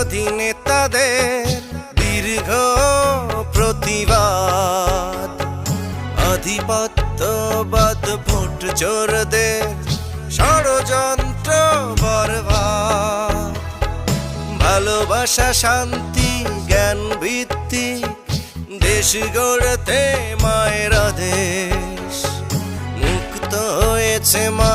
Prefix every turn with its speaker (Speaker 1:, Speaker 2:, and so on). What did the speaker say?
Speaker 1: বিরোধী নেতাদের দীর্ঘ প্রতিবাদ। আধিপত্যবাদ, ভোট চোরদের ষড়যন্ত্র বরবাদ। ভালোবাসা, শান্তি, জ্ঞান ভিত্তিক দেশ গড়তে মায়েরা দেশ মুক্ত হয়েছে মা